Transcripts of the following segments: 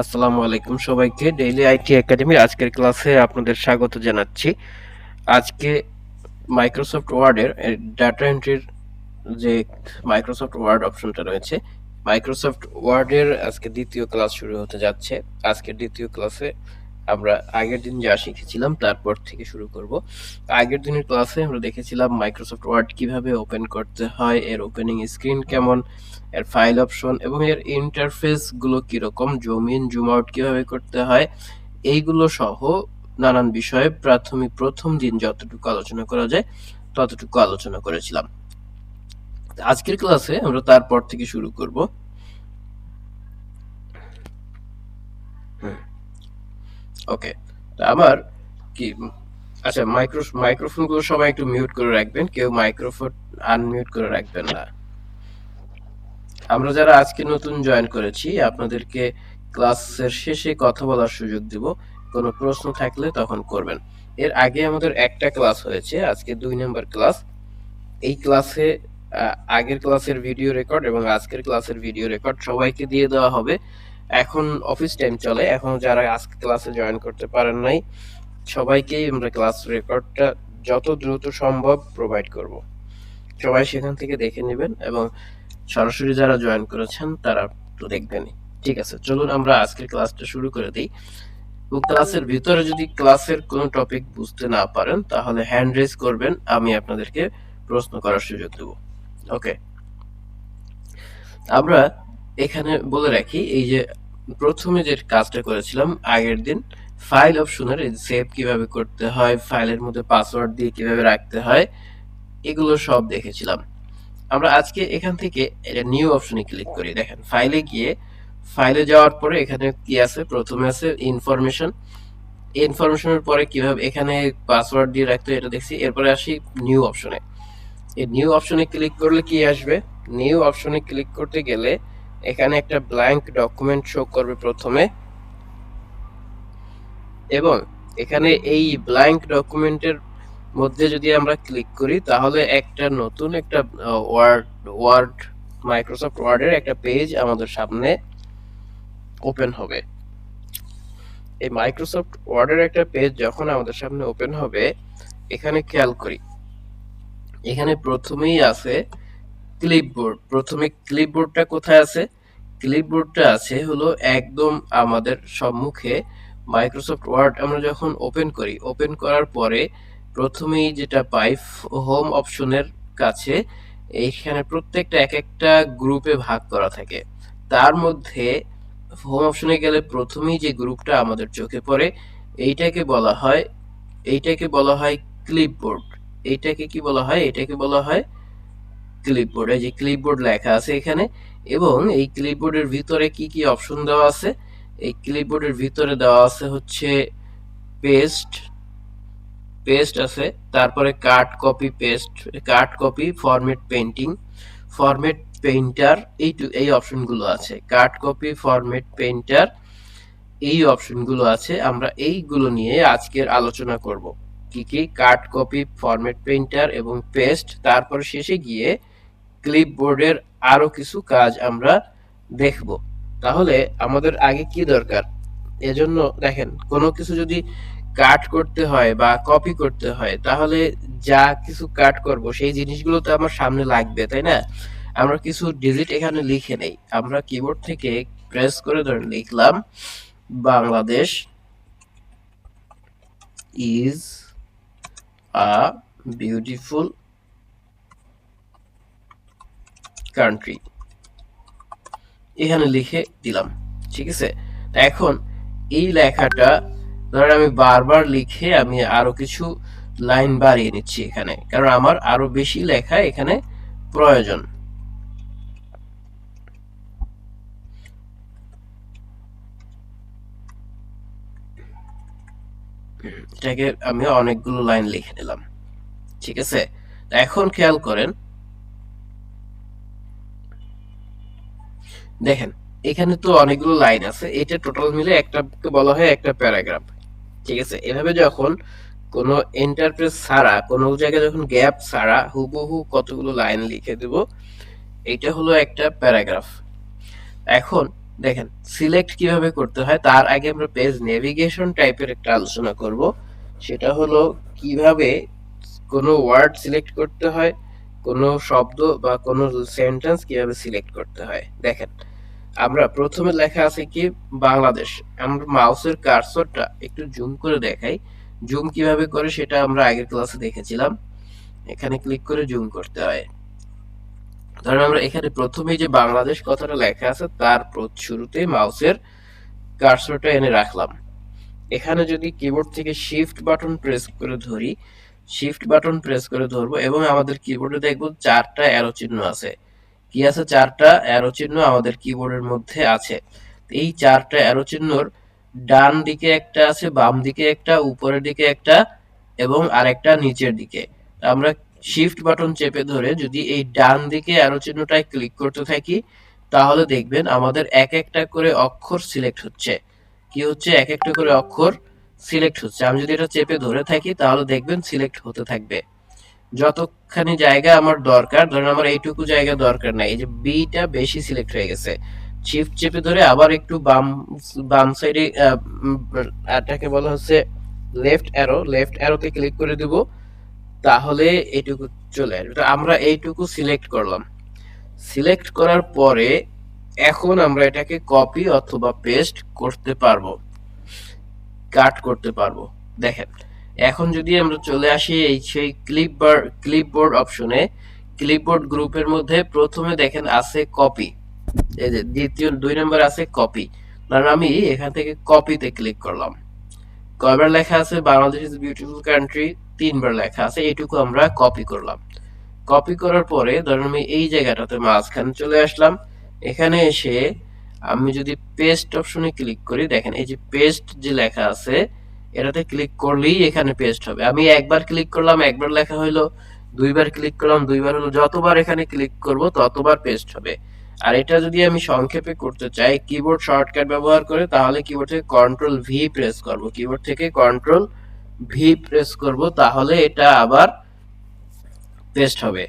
আসসালামু আলাইকুম সবাইকে। ডেইলি আইটি একাডেমির আজকের ক্লাসে আপনাদের স্বাগত জানাচ্ছি। আজকে মাইক্রোসফট ওয়ার্ডের ডাটা এন্ট্রির যে মাইক্রোসফট ওয়ার্ড অপশনটা রয়েছে মাইক্রোসফট ওয়ার্ডের আজকে দ্বিতীয় ক্লাস শুরু হতে যাচ্ছে। আজকের দ্বিতীয় ক্লাসে আমরা আগের দিন যা শিখেছিলাম, তারপর থেকে শুরু করব। আগের দিনের ক্লাসে আমরা দেখেছিলাম মাইক্রোসফট ওয়ার্ড কীভাবে ওপেন করতে হয়, এর ওপেনিং স্ক্রিন কেমন, এর ফাইল অপশন এবং এর ইন্টারফেসগুলো কীরকম জুম ইন জুম আউট কীভাবে করতে হয়, এইগুলো সহ নানান বিষয়ে প্রাথমিক প্রথম দিন যতটুকু আলোচনা করা যায়, ততটুকু আলোচনা করেছিলাম। আজকের ক্লাসে আমরা তারপর থেকে শুরু করব। ওকে আমার কি আচ্ছা মাইক্রো মাইক্রোফোনগুলো সবাই একটু মিউট করে রাখবেন, কেউ মাইক্রোফোন আনমিউট করে রাখবেন না। আমরা যারা আজকে নতুন জয়েন করেছি, আপনাদেরকে ক্লাসের শেষে কথা বলার সুযোগ দিব। কোনো প্রশ্ন থাকলে তখন করবেন। এর আগে আমাদের একটা ক্লাস হয়েছে, আজকে দুই নম্বর ক্লাস। এই ক্লাসে আগের ক্লাসের ভিডিও রেকর্ড এবং আজকের ক্লাসের ভিডিও রেকর্ড সবাইকে দিয়ে দেওয়া হবে। এখন অফিস টাইম চলে। এখন যারা আজকে ক্লাসে জয়েন করতে পারেন নাই সবাইকেই আমরা ক্লাস রেকর্ডটা যত দ্রুত সম্ভব প্রোভাইড করব। সবাই সেখান থেকে দেখে নেবেন এবং সরাসরি যারা জয়েন করেছেন, তারা তো দেখবেনই। ঠিক আছে, চলুন আমরা আজকের ক্লাসটা শুরু করে দিই। ক্লাসের ভিতরে যদি ক্লাসের কোনো টপিক বুঝতে না পারেন, তাহলে হ্যান্ড রেজ করবেন, আমি আপনাদেরকে প্রশ্ন করার সুযোগ দেব। ওকে আমরা এখানে বলে রাখি, এই যে প্রথমে যে কাজটা করেছিলাম, আগের দিন ফাইল অপশনের সেভ কীভাবে করতে হয় ফাইলের মধ্যে পাসওয়ার্ড দিয়ে কীভাবে রাখতে হয়, এগুলো সব দেখেছিলাম। আমরা আজকে এখান থেকে এটা নিউ অপশনে ক্লিক করি। দেখেন ফাইলে গিয়ে ফাইলে যাওয়ার পরে এখানে কি আছে? প্রথমে আছে ইনফরমেশন ইনফরমেশনের পরে কীভাবে এখানে পাসওয়ার্ড দিয়ে রাখতে এটা দেখছি। এরপরে আসি নিউ অপশনে এই নিউ অপশনে ক্লিক করলে কি আসবে? নিউ অপশনে ক্লিক করতে গেলে এখানে একটা ব্ল্যাঙ্ক ডকুমেন্ট শো করবে প্রথমে। এবং এখানে এই ব্ল্যাঙ্ক ডকুমেন্টের মধ্যে যদি আমরা ক্লিক করি, তাহলে একটা নতুন একটা ওয়ার্ড ওয়ার্ড মাইক্রোসফট ওয়ার্ডের একটা পেজ আমাদের সামনে ওপেন হবে। এই মাইক্রোসফট ওয়ার্ডের একটা পেজ যখন আমাদের সামনে ওপেন হবে, এখানে খেয়াল করি। এখানে প্রথমেই আছে ক্লিপবোর্ড প্রথমে ক্লিপবোর্ডটা কোথায় আছে? ক্লিপবোর্ডটা আছে হলো একদম আমাদের সম্মুখে মাইক্রোসফট ওয়ার্ড আমরা যখন ওপেন করি ওপেন করার পরে প্রথমেই যেটা পাই হোম অপশনের কাছে, এইখানে প্রত্যেকটা এক একটা গ্রুপে ভাগ করা থাকে। তার মধ্যে হোম অপশনে গেলে প্রথমেই যে গ্রুপটা আমাদের চোখে পড়ে, এইটাকে বলা হয়, এইটাকে বলা হয় ক্লিপবোর্ড এইটাকে কি বলা হয়? এটাকে বলা হয় ক্লিপবোর্ড এই যে ক্লিপবোর্ড লেখা আছে এখানে, এবং এই ক্লিপবোর্ডের ভিতরে কি কি অপশন দেওয়া আছে? এই ক্লিপবোর্ডের ভিতরে দেওয়া আছে হচ্ছে পেস্ট পেস্ট আছে, তারপরে cut copy paste cut copy format painting format painter এই এই অপশনগুলো আছে কাট কপি ফরম্যাট পেইন্টার এই অপশনগুলো আছে, আমরা এইগুলো নিয়ে আজকের আলোচনা করব। কি কি? কাট কপি ফরম্যাট পেইন্টার এবং পেস্ট তারপর শেষে গিয়ে ক্লিপবোর্ডের আরও কিছু কাজ আমরা দেখব। তাহলে আমাদের আগে কি দরকার? এজন্য দেখেন, কোনো কিছু যদি কাট করতে হয় বা কপি করতে হয়, তাহলে যা কিছু কাট করব, সেই জিনিসগুলো তো আমার সামনে লাগবে, তাই না? আমরা কিছু ডিজিট এখানে লিখে নেই। আমরা কিবোর্ড থেকে প্রেস করে ধরে লিখলাম, Bangladesh is a beautiful country এখানে লিখে দিলাম, ঠিক আছে? এখন এই লেখাটা, ধরেন আমি বারবার লিখে আমি আরও কিছু লাইন বাড়িয়ে নিচ্ছি এখানে, কারণ আমার আরও বেশি লেখা এখানে প্রয়োজন। এটাকে আমি অনেকগুলো লাইন লিখে নিলাম, ঠিক আছে? এখন খেয়াল করেন দেখেন, এখানে তো অনেকগুলো লাইন আছে। এটা টোটাল মিলে একটা বলা হয় একটা প্যারাগ্রাফ ঠিক আছে? এভাবে যখন কোনো এন্টারপ্রেস ছাড়া, কোনো জায়গায় যখন গ্যাপ ছাড়া হুবহু কতগুলো লাইন লিখে দেব, এটা হলো একটা প্যারাগ্রাফ এখন দেখেন সিলেক্ট কীভাবে করতে হয়, তার আগে আমরা পেজ নেভিগেশন টাইপের একটা আলোচনা করব। সেটা হলো কীভাবে কোনো ওয়ার্ড সিলেক্ট করতে হয়, কোনো শব্দ বা কোনো সেন্টেন্স কীভাবে সিলেক্ট করতে হয়। দেখেন আমরা প্রথমে লেখা আছে কি? বাংলাদেশ। আমরা মাউসের কার্সরটা একটু জুম করে দেখাই। জুম কীভাবে করে সেটা আমরা আগের ক্লাসে দেখেছিলাম। এখানে ক্লিক করে জুম করতে হয়। ধরেন আমরা এখানে প্রথমেই যে বাংলাদেশ কথাটা লেখা আছে, তার শুরুতে মাউসের কার্সরটা এনে রাখলাম। এখানে যদি কিবোর্ড থেকে শিফট বাটন প্রেস করে ধরি শিফট বাটন প্রেস করে ধরবো এবং আমাদের কিবোর্ডে দেখব চারটা অ্যারো চিহ্ন আছে। কি আছে? চারটা অ্যারো চিহ্ন আমাদের কিবোর্ডের মধ্যে আছে। এই চারটা অ্যারো চিহ্নর ডান দিকে একটা আছে, বাম দিকে একটা, উপরের দিকে একটা এবং আরেকটা নিচের দিকে। আমরা শিফট বাটন চেপে ধরে যদি এই ডান দিকে অ্যারো চিহ্নটায় ক্লিক করতে থাকি, তাহলে দেখবেন আমাদের এক একটা করে অক্ষর সিলেক্ট হচ্ছে। কি হচ্ছে? এক একটা করে অক্ষর সিলেক্ট হচ্ছে। আমি যদি এটা চেপে ধরে থাকি, তাহলে দেখবেন সিলেক্ট হতে থাকবে। যতখানি জায়গা আমার দরকার, ধরেন আমার এইটুকু জায়গা দরকার নাই, এই যে বিটা বেশি সিলেক্ট হয়ে গেছে। শিফট চেপে ধরে আবার একটু বাম বাম সাইডে এটাকে বলা হচ্ছে লেফট অ্যারো লেফট অ্যারোতে ক্লিক করে দেব, তাহলে এইটুকু চলে আসবে। আমরা এইটুকু সিলেক্ট করলাম। সিলেক্ট করার পরে এখন আমরা এটাকে কপি অথবা পেস্ট করতে পারব কাট করতে পারব। দেখেন। এখন যদি আমরা চলে আসি এই সেই ক্লিপবোর্ড ক্লিপবোর্ড অপশনে ক্লিপবোর্ড গ্রুপের মধ্যে প্রথমে দেখেন আছে কপি এই যে দ্বিতীয়, দুই নম্বর আছে কপি কারণ আমি এখান থেকে কপিতে ক্লিক করলাম। কয়বার লেখা আছে? বাংলাদেশ ইজ বিউটিফুল কান্ট্রি তিনবার লেখা আছে, এইটুকু আমরা কপি করলাম। কপি করার পরে ধরুন আমি এই জায়গাটাতে মাঝখানে চলে আসলাম। এখানে এসে আমি যদি পেস্ট অপশনে ক্লিক করি, দেখেন এই যে পেস্ট যে লেখা আছে এটাতে ক্লিক করলেই এখানে পেস্ট হবে। আমি একবার ক্লিক করলাম, একবার লেখা হলো দুইবার ক্লিক করলাম, দুইবার হলো, যতবার এখানে ক্লিক করব, ততবার পেস্ট হবে। আর এটা যদি আমি সংক্ষেপে করতে চাই কিবোর্ড শর্টকাট ব্যবহার করে, তাহলে কিবোর্ড থেকে কন্ট্রোল ভি প্রেস করব। কিবোর্ড থেকে কন্ট্রোল ভি প্রেস করব, তাহলে এটা আবার পেস্ট হবে।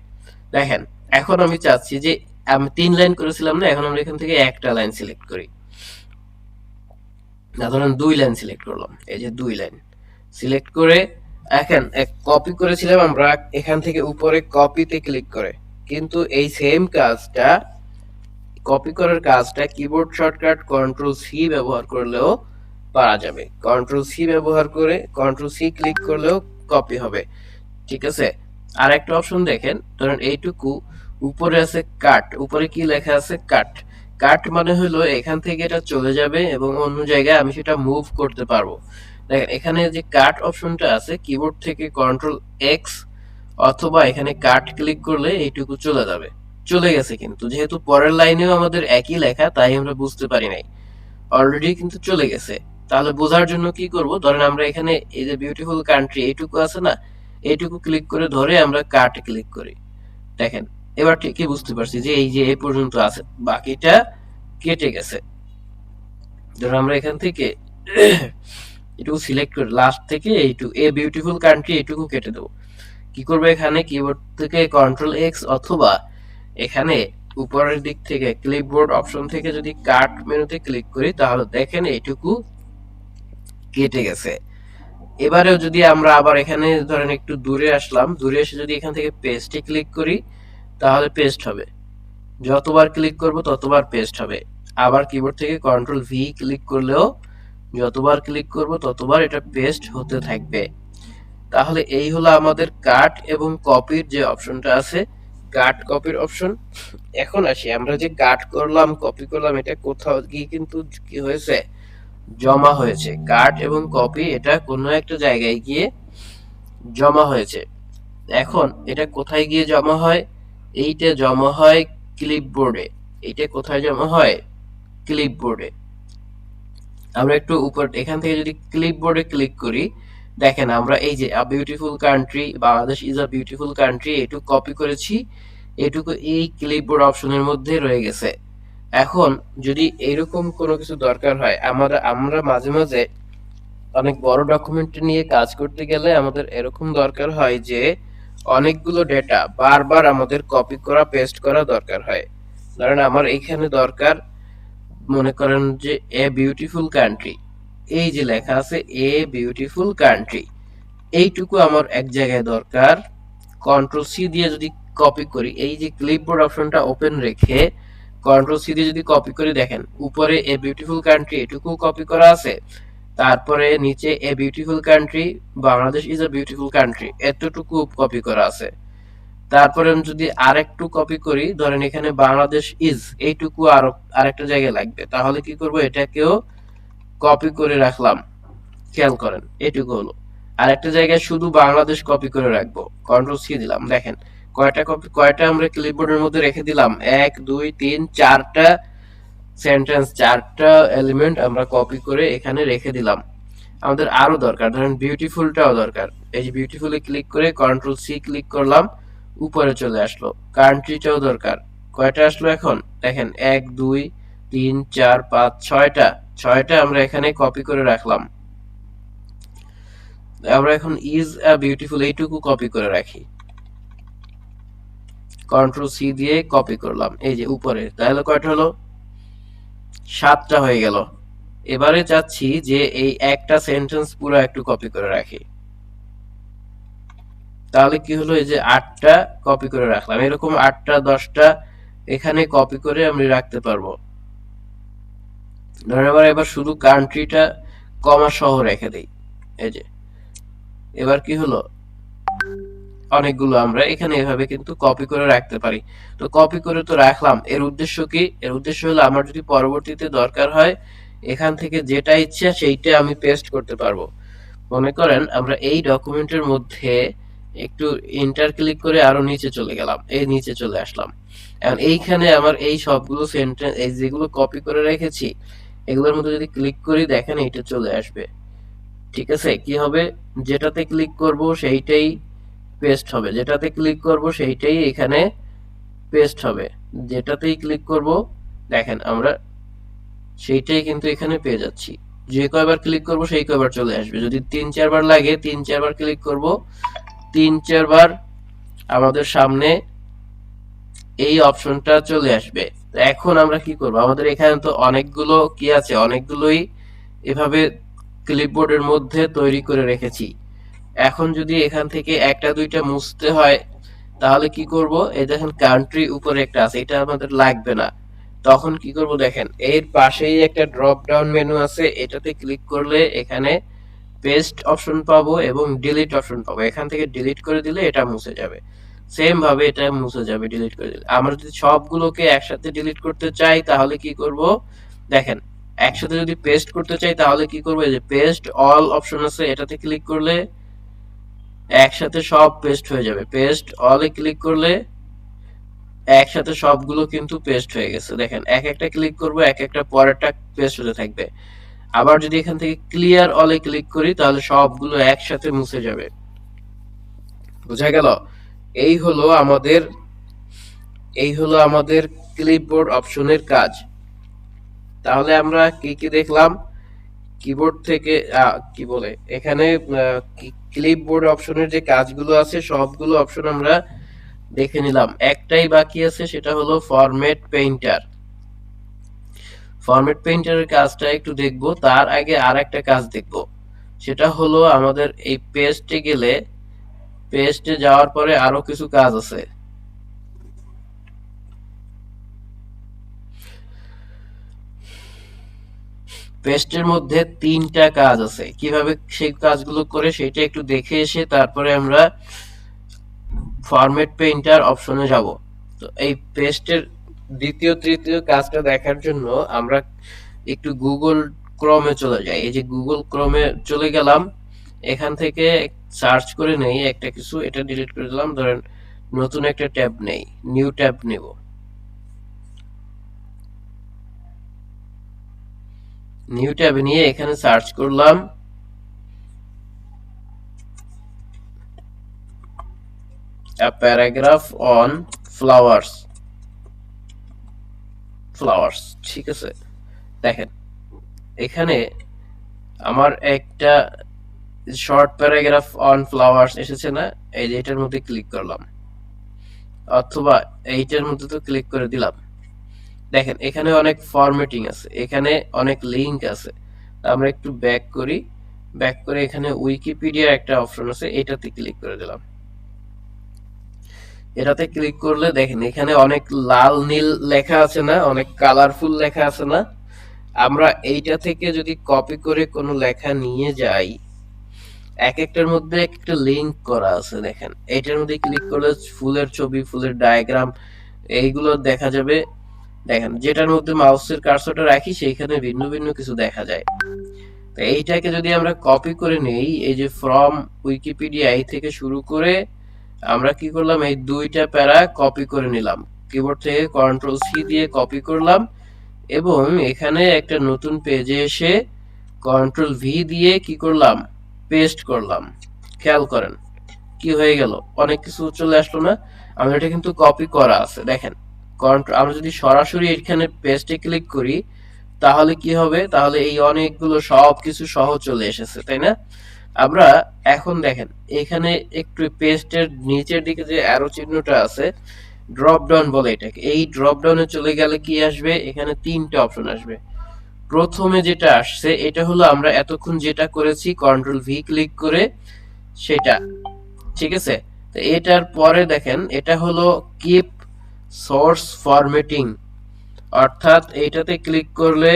দেখেন, এখন আমি চাচ্ছি যে, আমি তিন লাইন করেছিলাম না, এখন আমরা এখান থেকে একটা লাইন সিলেক্ট করি। ধরেন দুই লাইন সিলেক্ট করলাম। এই যে দুই লাইন সিলেক্ট করে এখন এক কপি করেছিলাম আমরা, এখান থেকে উপরে কপিতে ক্লিক করে। কিন্তু এই সেম কাজটা কপি করার কাজটা কিবোর্ড শর্টকাট কন্ট্রোল সি ব্যবহার করলেও পারা যাবে। কন্ট্রোল সি ব্যবহার করে কন্ট্রোল সি ক্লিক করলেও কপি হবে। ঠিক আছে? আর একটা অপশন দেখেন। ধরেন এইটুকু, উপরে আছে কাট উপরে কি লেখা আছে? কাট কাট মানে হলো এখান থেকে এটা চলে যাবে এবং অন্য জায়গায় আমি সেটা মুভ করতে পারব। এখানে যে কাট অপশনটা আছে কিবোর্ড থেকে কন্ট্রোল এক্স অথবা এখানে কাট ক্লিক করলে এইটুকু চলে যাবে। চলে গেছে কিন্তু, যেহেতু পরের লাইনেও আমাদের একই লেখা, তাই আমরা বুঝতে পারি নাই। অলরেডি কিন্তু চলে গেছে। তাহলে বোঝার জন্য কি করব? ধরেন আমরা এখানে এই যে বিউটিফুল কান্ট্রি এইটুকু আছে না? এইটুকু ক্লিক করে ধরে আমরা কাট ক্লিক করি। দেখেন এবার ঠিকই বুঝতে পারছি যে এই যে এই পর্যন্ত আছে, বাকিটা কেটে গেছে। ধরো আমরা এখান থেকে এটুকু সিলেক্ট করে লাস্ট থেকে এইটুকু, এ বিউটিফুল কান্ট্রি এইটুকু কেটে দেবো। কি করব এখানে? কিবোর্ড থেকে কন্ট্রোল এক্স অথবা এখানে উপরের দিক থেকে ক্লিপবোর্ড অপশন থেকে যদি কাট মেনুতে ক্লিক করি, তাহলে দেখেন এইটুকু কেটে গেছে। এবারেও যদি আমরা আবার এখানে ধরেন একটু দূরে আসলাম, দূরে এসে যদি এখান থেকে পেস্টে ক্লিক করি তাহলে পেস্ট হবে। যতবার ক্লিক করব ততবার পেস্ট হবে। আবার কিবোর্ড থেকে কন্ট্রোল ভি ক্লিক করলেও যতবার ক্লিক করব ততবার এটা পেস্ট হতে থাকবে। তাহলে এই হলো আমাদের কাট এবং কপির যে অপশনটা আছে কাট কপির অপশন এখন আসি, আমরা যে কাট করলাম কপি করলাম, এটা কোথাও গিয়ে কিন্তু কি হয়েছে? জমা হয়েছে। কাট এবং কপি এটা কোনো একটা জায়গায় গিয়ে জমা হয়েছে। এখন এটা কোথায় গিয়ে জমা হয়? এইটা জমা হয় ক্লিপবোর্ডে এইটা কোথায় জমা হয়? ক্লিপবোর্ডে আমরা একটু উপর, এখান থেকে যদি ক্লিপবোর্ডে ক্লিক করি, দেখেন আমরা এই যে a beautiful country Bangladesh is a beautiful country এটুকু কপি করেছি, এটুকু এই ক্লিপবোর্ড অপশনের মধ্যে রয়ে গেছে। এখন যদি এরকম কোনো কিছু দরকার হয় আমরা আমরা মাঝে মাঝে অনেক বড় ডকুমেন্ট নিয়ে কাজ করতে গেলে আমাদের এরকম দরকার হয় যে অনেকগুলো ডেটা বারবার আমাদের কপি করা পেস্ট করা দরকার হয়। ধরেন আমার এখানে দরকার, মনে করেন যে এ বিউটিফুল কান্ট্রি এই যে লেখা আছে এ বিউটিফুল কান্ট্রি এইটুকু আমার এক জায়গায় দরকার। কন্ট্রোল সি দিয়ে যদি কপি করি, এই যে ক্লিপবোর্ড অপশনটা ওপেন রেখে কন্ট্রোল সি দিয়ে যদি কপি করে, দেখেন, উপরে এ বিউটিফুল কান্ট্রি এটুকু কপি করা আছে। তারপরে নিচে a beautiful country Bangladesh is a beautiful country এতটুকু কপি করা আছে। তারপরে আমি যদি আরেকটু কপি করি, ধরেন এখানে বাংলাদেশ ইজ এইটুকু আরও, আরেকটা জায়গায় লাগবে। তাহলে কি করব? এটাকেও কপি করে রাখলাম। খেয়াল করেন এটুকু হলো। আরেকটা জায়গায় শুধু বাংলাদেশ কপি করে রাখব। কন্ট্রোল সি দিলাম, দেখেন। কয়টা কপি কয়টা আমরা ক্লিপবোর্ডের মধ্যে রেখে দিলাম? এক, দুই, তিন, চারটা সেন্টেন্স চারটা এলিমেন্ট আমরা কপি করে এখানে রেখে দিলাম। আমাদের আরও দরকার, ধরেন বিউটিফুলটাও দরকার। এই যে বিউটিফুলে ক্লিক করে কন্ট্রোল সি ক্লিক করলাম, উপরে চলে আসলো। কান্ট্রিটাও দরকার। কয়টা আসলো এখন? দেখেন, এক, দুই, তিন, চার, পাঁচ, ছয়টা। ছয়টা আমরা এখানে কপি করে রাখলাম। আমরা এখন ইজ আ বিউটিফুল এইটুকু কপি করে রাখি। কন্ট্রোল সি দিয়ে কপি করলাম। এই যে উপরে, তাহলে কয়টা হলো? সাতটা হয়ে গেল। এবারে চাচ্ছি যে এই একটা সেন্টেন্স পুরো একটু কপি করে রাখি। তাহলে কি হলো? এই যে আটটা কপি করে রাখলাম। এরকম আটটা, দশটা এখানে কপি করে আমি রাখতে পারব। ধরেন এবার এবার শুধু কান্ট্রিটা কমা সহ রেখে দেই। এই যে। এবার কি হলো? অনেকগুলো আমরা এখানে এভাবে কিন্তু কপি করে রাখতে পারি। তো কপি করে তো রাখলাম। এর উদ্দেশ্য কি? এর উদ্দেশ্য হলো আমার যদি পরবর্তীতে দরকার হয়, এখান থেকে যেটা ইচ্ছা সেইটা আমি পেস্ট করতে পারব। মনে করেন আমরা এই ডকুমেন্টের মধ্যে একটু ইন্টার ক্লিক করে আরও নিচে চলে গেলাম। এই নিচে চলে আসলাম। এখন এইখানে আমার এই সবগুলো সেন্টেন্স এই যেগুলো কপি করে রেখেছি, এগুলোর মধ্যে যদি ক্লিক করি, দেখেন এইটা চলে আসবে। ঠিক আছে? কি হবে? যেটাতে ক্লিক করব সেইটাই পেস্ট হবে। যেটাতে ক্লিক করব সেইটাই এখানে পেস্ট হবে। যেটাতেই ক্লিক করব, দেখেন আমরা সেইটাই কিন্তু এখানে পেয়ে যাচ্ছি। যে কয়বার ক্লিক করব সেই কয়বার চলে আসবে। যদি তিন চারবার লাগে, তিন চারবার ক্লিক করব, তিন চারবার আমাদের সামনে এই অপশনটা চলে আসবে। এখন আমরা কি করব? আমাদের এখানে তো অনেকগুলো কি আছে? অনেকগুলোই এভাবে ক্লিপবোর্ডের মধ্যে তৈরি করে রেখেছি। এখন যদি এখান থেকে একটা, দুইটা মুছতে হয়, তাহলে কি করব? এই দেখেন কান্ট্রি উপরে একটা আছে, এটা আমাদের লাগবে না। তখন কি করব দেখেন, এর পাশেই একটা ড্রপ ডাউন মেনু আছে, এটাতে ক্লিক করলে এখানে পেস্ট অপশন পাবো এবং ডিলিট অপশন পাবো। এখান থেকে ডিলিট করে দিলে এটা মুছে যাবে। সেম ভাবে এটা মুছে যাবে ডিলিট করে দিলে। আমরা যদি সবগুলোকে একসাথে ডিলিট করতে চাই, তাহলে কি করব? দেখেন, একসাথে যদি পেস্ট করতে চাই, তাহলে কি করব? যে পেস্ট অল অপশন আছে, এটাতে ক্লিক করলে একসাথে সব পেস্ট হয়ে যাবে। পেস্ট অলে ক্লিক করলে একসাথে সবগুলো কিন্তু পেস্ট হয়ে গেছে। দেখেন, এক একটা ক্লিক করব, এক একটা পরেরটা পেস্ট হতে থাকবে। আবার যদি এখান থেকে ক্লিয়ার অলে ক্লিক করি, তাহলে সবগুলো একসাথে মুছে যাবে। বোঝা গেল? এই হলো আমাদের, এই হলো আমাদের ক্লিপবোর্ড অপশনের কাজ। তাহলে আমরা কি কি দেখলাম? কিবোর্ড থেকে কি বলে, এখানে ক্লিপবোর্ড অপশনের যে কাজগুলো আছে, সবগুলো অপশন আমরা দেখে নিলাম। একটাই বাকি আছে, সেটা হলো ফরম্যাট পেইন্টার ফরম্যাট পেইন্টারের কাজটা একটু দেখব, তার আগে আর একটা কাজ দেখব। সেটা হলো আমাদের এই পেস্টে গেলে পেস্টে যাওয়ার পরে আরও কিছু কাজ আছে। পেস্টের মধ্যে তিনটা কাজ আছে। কীভাবে সেই কাজগুলো করে সেটা একটু দেখে এসে তারপরে আমরা ফরম্যাট পেইন্টার অপশনে যাব। তো এই পেস্টের দ্বিতীয়, তৃতীয় কাজটা দেখার জন্য আমরা একটু গুগল ক্রমে চলে যাই। এই যে গুগল ক্রমে চলে গেলাম। এখান থেকে সার্চ করে নেই। একটা কিছু, এটা ডিলিট করে দিলাম। ধরেন, নতুন একটা ট্যাব নেই। নিউ ট্যাব নেব। নিউ ট্যাব নিয়ে এখানে সার্চ করলাম। Paragraph on flowers. Flowers, ঠিক আছে। দেখেন, এখানে আমার একটা শর্ট প্যারাগ্রাফ অন ফ্লাওয়ার্স এসেছে না, এই যে এটার মধ্যে ক্লিক করলাম। অথবা এইটার মধ্যে তো ক্লিক করে দিলাম। দেখেন, এখানে অনেক ফরম্যাটিং আছে, এখানে অনেক লিংক আছে। আমরা একটু ব্যাক করি ব্যাক করে এখানে উইকিপিডিয়া একটা অপশন আছে, এটাতে ক্লিক করে দিলাম। এটাতে ক্লিক করলে দেখেন, এখানে অনেক লাল নীল লেখা আছে না, অনেক কালারফুল লেখা আছে না। আমরা এইটা থেকে যদি কপি করে কোনো লেখা নিয়ে যাই, এক একটার মধ্যে এক একটা লিংক করা আছে, দেখেন। এটার মধ্যে ক্লিক করলে ফুলের ছবি, ফুলের ডায়াগ্রাম এইগুলো দেখা যাবে। দেখেন, যেটার মধ্যে মাউসের কার্সরটা রাখি, সেইখানে ভিন্ন ভিন্ন কিছু দেখা যায়। তো এইটাকে যদি আমরা কপি করে নেই, এই যে ফ্রম উইকিপিডিয়া এই থেকে শুরু করে আমরা কি করলাম? এই দুইটা প্যারা কপি করে নিলাম। কিবোর্ড থেকে কন্ট্রোল সি দিয়ে কপি করলাম এবং এখানে একটা নতুন পেজে এসে কন্ট্রোল ভি দিয়ে কি করলাম? পেস্ট করলাম। খেয়াল করেন, কি হয়ে গেল? অনেক কিছু চলে আসলো না। আমাদের এটা কিন্তু কপি করা আছে। দেখেন কন্ট্রোল আমরা যদি সরাসরি এখানে পেস্টে ক্লিক করি, তাহলে কি হবে? তাহলে এই অনেকগুলো সব কিছু সহ চলে এসেছে, তাই না? আমরা এখন দেখেন, এখানে একটু পেস্টের নিচের দিকে যে অ্যারো চিহ্নটা আছে ড্রপ ডাউন বলে এটাকে। এই ড্রপ ডাউনে চলে গেলে কি আসবে? এখানে তিনটে অপশন আসবে। প্রথমে যেটা আসছে, এটা হলো আমরা এতক্ষণ যেটা করেছি কন্ট্রোল ভি ক্লিক করে, সেটা। ঠিক আছে? এটার পরে দেখেন, এটা হলো কিপ সোর্স ফরম্যাটিং অর্থাৎ এইটাতে ক্লিক করলে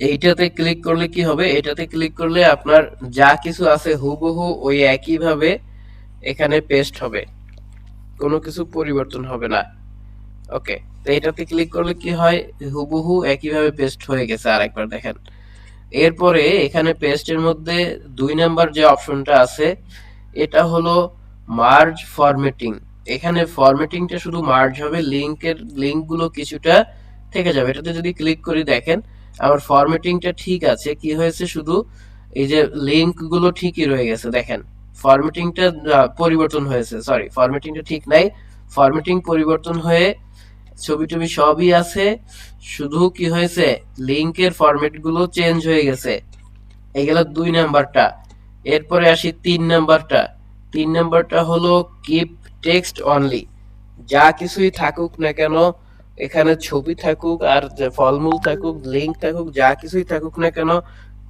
এইটাতে ক্লিক করলে কি হবে? এটাতে ক্লিক করলে আপনার যা কিছু আছে হুবহু ওই একই ভাবে এখানে পেস্ট হবে। কোনো কিছু পরিবর্তন হবে না। ওকে তো এটাতে ক্লিক করলে কি হয়? হুবহু একইভাবে পেস্ট হয়ে গেছে আরেকবার দেখেন। এরপরে এখানে পেস্টের মধ্যে দুই নাম্বার যে অপশনটা আছে, এটা হলো মার্জ ফরম্যাটিং এখানে ফরম্যাটিংটা শুধু মার্জ হবে লিংকের লিংকগুলো কিছুটা থেকে যাবে। এটাতে যদি ক্লিক করি, দেখেন, আমার ফরম্যাটিংটা ঠিক আছে। কি হয়েছে? শুধু এই যে লিংকগুলো ঠিকই রয়ে গেছে, দেখেন। ফরম্যাটিংটা পরিবর্তন হয়েছে সরি ফরম্যাটিংটা ঠিক নাই। ফরম্যাটিং পরিবর্তন হয়ে ছবি টবি সবই আছে। শুধু কি হয়েছে? লিংকের ফরম্যাটগুলো চেঞ্জ হয়ে গেছে। এই গেল দুই নাম্বারটা। এরপরে আসি তিন নাম্বারটা। তিন নাম্বারটা হলো কিপ টেক্সট অনলি যা কিছুই থাকুক না কেন, এখানে ছবি থাকুক আর ফলমূল থাকুক লিংক থাকুক, যা কিছুই থাকুক না কেন,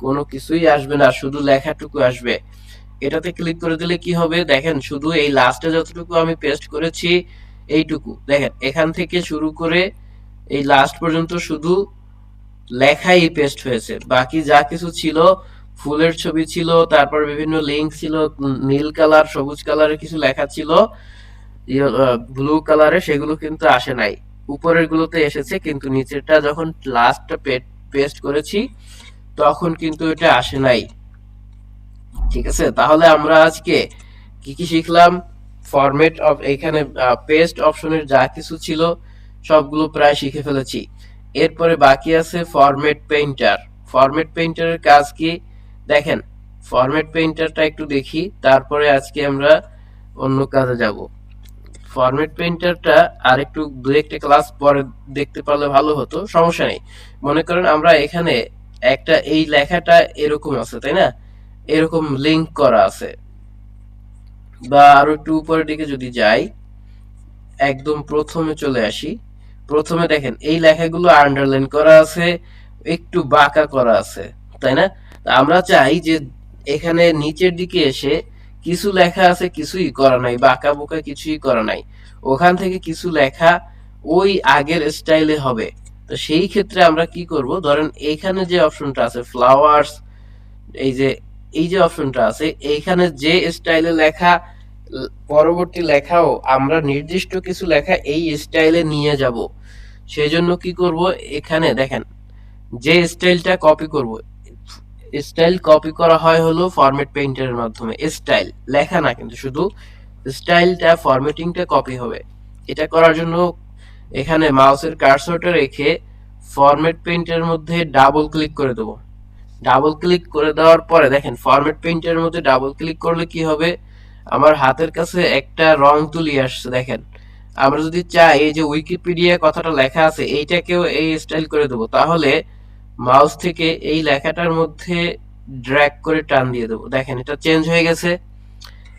কোনো কিছুই আসবে না, শুধু লেখাটুকু আসবে। এটাতে ক্লিক করে দিলে কি হবে? দেখেন, শুধু এই লাস্টে যতটুকু আমি পেস্ট করেছি এইটুকু। দেখেন, এখান থেকে শুরু করে এই লাস্ট পর্যন্ত শুধু লেখাই পেস্ট হয়েছে। বাকি যা কিছু ছিল, ফুলের ছবি ছিল, তারপর বিভিন্ন লিঙ্ক ছিল নীল কালার সবুজ কালারের কিছু লেখা ছিল ব্লু কালারে সেগুলো কিন্তু আসে নাই। উপরের গুলোতে এসেছে, কিন্তু নিচেরটা যখন লাস্টটা পেস্ট করেছি, তখন কিন্তু এটা আসে নাই। ঠিক আছে? তাহলে আমরা আজকে কি কি শিখলাম? ফরম্যাট অফ এখানে পেস্ট অপশনের যা কিছু ছিল, সবগুলো প্রায় শিখে ফেলেছি। এরপরে বাকি আছে ফরম্যাট পেইন্টার ফরম্যাট পেইন্টারের কাজ কি? দেখেন ফরম্যাট পেইন্টারটা একটু দেখি, তারপরে আজকে আমরা অন্য কাজে যাব। ফরম্যাট পেইন্টারটা আর একটু দু একটা ক্লাস পরে দেখতে পারলে ভালো হতো, সমস্যা নেই। মনে করেন আমরা এখানে একটা, এই লেখাটা এরকম আছে, তাই না? এরকম লিংক করা আছে। বা আরও একটু উপরের দিকে যদি যাই, একদম প্রথমে চলে আসি। প্রথমে দেখেন, এই লেখাগুলো আন্ডারলাইন করা আছে, একটু বাঁকা করা আছে, তাই না? আমরা চাই যে এখানে নিচের দিকে এসে কিছু লেখা আছে, কিছুই করা নাই, বাঁকা বোকা কিছুই করা নাই। ওখান থেকে কিছু লেখা ওই আগের স্টাইলে হবে। তো সেই ক্ষেত্রে আমরা কি করব? ধরেন এখানে যে অপশনটা আছে ফ্লাওয়ার্স এই যে এই যে অপশনটা আছে, এইখানে যে স্টাইলে লেখা, পরবর্তী লেখাও আমরা নির্দিষ্ট কিছু লেখা এই স্টাইলে নিয়ে যাব। সেই জন্য কি করব, এখানে দেখেন, যে স্টাইলটা কপি করব স্টাইল কপি করা হয় হলো ফরম্যাট পেইন্টারের মাধ্যমে স্টাইল লেখা না কিন্তু, শুধু স্টাইলটা ফরম্যাটিংটা কপি হবে। এটা করার জন্য এখানে মাউসের কার্সরটা রেখে ফরম্যাট পেইন্টের মধ্যে ডাবল ক্লিক করে দেবো। ডাবল ক্লিক করে দেওয়ার পরে দেখেন ফরম্যাট পেইন্টের মধ্যে ডাবল ক্লিক করলে কি হবে? আমার হাতের কাছে একটা রং তুলি আসছে, দেখেন। আমরা যদি চাই এই যে উইকিপিডিয়া কথাটা লেখা আছে, এইটাকেও এই স্টাইল করে দেবো। তাহলে মাউস থেকে এই লেখাটার মধ্যে ড্র্যাগ করে টান দিয়ে দেবো। দেখেন, এটা চেঞ্জ হয়ে গেছে।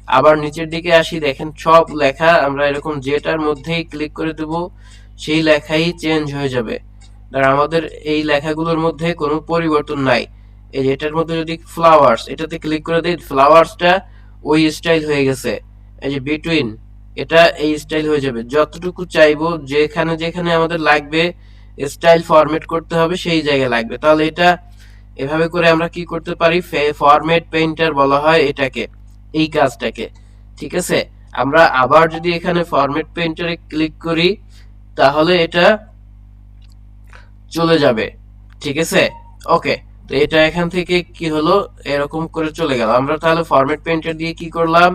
আবার নিচের দিকে আসি, দেখেন, সব লেখা আমরা এরকম যেটার মধ্যেই ক্লিক করে দেব, সেই লেখাই চেঞ্জ হয়ে যাবে। আর আমাদের এই লেখাগুলোর মধ্যে কোনো পরিবর্তন নাই। এই যে এটার মধ্যে যদি ফ্লাওয়ার্স এটাতে ক্লিক করে দিই ফ্লাওয়ার্সটা ওই স্টাইল হয়ে গেছে। এই যে বিটুইন এটা এই স্টাইল হয়ে যাবে। যতটুকু চাইব, যেখানে যেখানে আমাদের লাগবে স্টাইল ফরম্যাট করতে হবে, সেই জায়গায় লাগবে। তাহলে এটা এভাবে করে আমরা কি করতে পারি? ফরম্যাট পেইন্টার বলা হয় এটাকে, এই কাজটাকে। ঠিক আছে? আমরা আবার যদি এখানে ফরম্যাট পেইন্টারে ক্লিক করি, তাহলে এটা চলে যাবে। ঠিক আছে? ওকে তো এটা এখান থেকে কি হলো? এরকম করে চলে গেল। আমরা তাহলে ফরম্যাট পেইন্টার দিয়ে কি করলাম?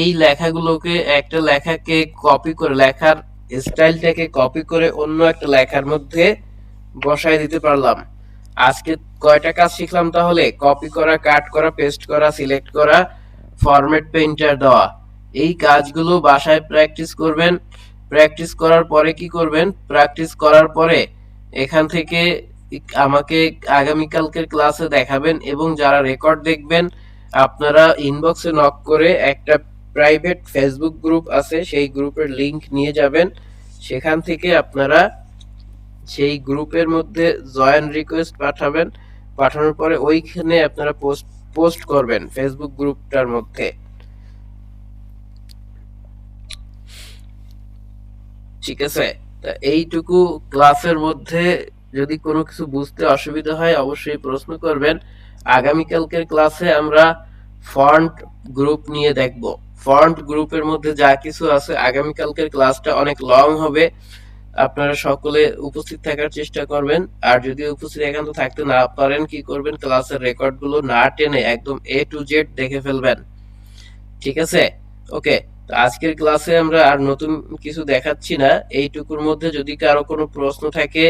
এই লেখাগুলোকে একটা লেখাকে কপি করে, লেখার স্টাইলটাকে কপি করে অন্য একটা লেখার মধ্যে বসায় দিতে পারলাম। আজকে কয়টা কাজ শিখলাম তাহলে? কপি করা কাট করা পেস্ট করা সিলেক্ট করা ফরম্যাট পেইন্টার দেওয়া। এই কাজগুলো বাসায় প্র্যাকটিস করবেন। প্র্যাকটিস করার পরে কি করবেন? প্র্যাকটিস করার পরে এখান থেকে আমাকে আগামীকালকের ক্লাসে দেখাবেন এবং যারা রেকর্ড দেখবেন, আপনারা ইনবক্সে নক করে একটা প্রাইভেট ফেসবুক গ্রুপ আছে, সেই গ্রুপের লিংক নিয়ে যাবেন। সেখান থেকে আপনারা সেই গ্রুপের মধ্যে জয়েন রিকোয়েস্ট পাঠাবেন। পাঠানোর পরে ওইখানে আপনারা পোস্ট পোস্ট করবেন ফেসবুক গ্রুপটার মধ্যে। ঠিক আছে? তা এইটুকু ক্লাসের মধ্যে যদি কোনো কিছু বুঝতে অসুবিধা হয়, অবশ্যই প্রশ্ন করবেন। আগামীকালকের ক্লাসে আমরা ফন্ট গ্রুপ নিয়ে দেখব। ফন্ট গ্রুপের মধ্যে যা কিছু আছে, আগামীকালকের ক্লাসটা অনেক লং হবে। আপনারা সকলে উপস্থিত থাকার চেষ্টা করবেন। আর যদি উপস্থিত একান্ত থাকতে না পারেন, কি করবেন? ক্লাসের রেকর্ডগুলো না টেনে একদম এ টু জেড দেখে ফেলবেন। ঠিক আছে? ওকে তো আজকের ক্লাসে আমরা আর নতুন কিছু দেখাচ্ছি না। এইটুকুর মধ্যে যদি কারও কোনো প্রশ্ন থাকে